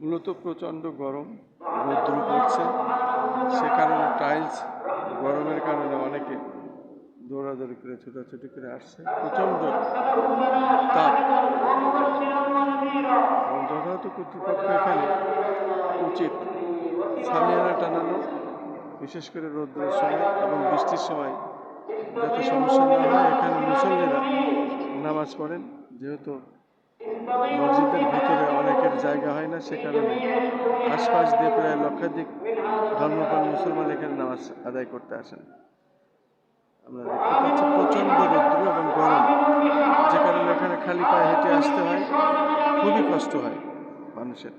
মূলত প্রচণ্ড গরম, রৌদ্র পড়ছে। সে কারণে টাইলস গরমের কারণে অনেকে দৌড়াদৌড়ি করে, ছোটাছুটি করে আসছে। প্রচণ্ড যথাযথ কর্তৃপক্ষ এখানে উচিত সামিয়ানা টানানো, বিশেষ করে রৌদ্রের সময় এবং বৃষ্টির সময় যাতে সমস্যা না হয়। এখানে মুসল্লিরা নামাজ পড়েন, যেহেতু মসজিদের জায়গা হয় না, সে কারণে আশপাশ দিয়ে প্রায় লক্ষাধিক ধর্মপ্রাণ মুসলমান এখানে নামাজ আদায় করতে আসেন। আমরা দেখতে পাচ্ছি প্রচণ্ড রৌদ্র এবং গরম, যে কারণে এখানে খালি পায়ে হেঁটে আসতে হয়, খুবই কষ্ট হয় মানুষের।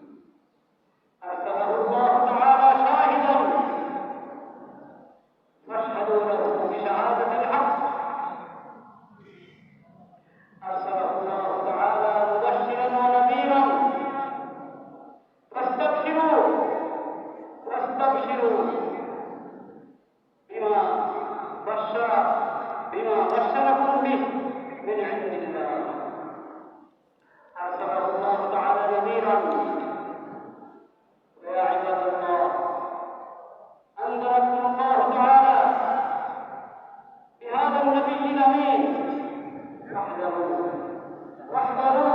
واحذروا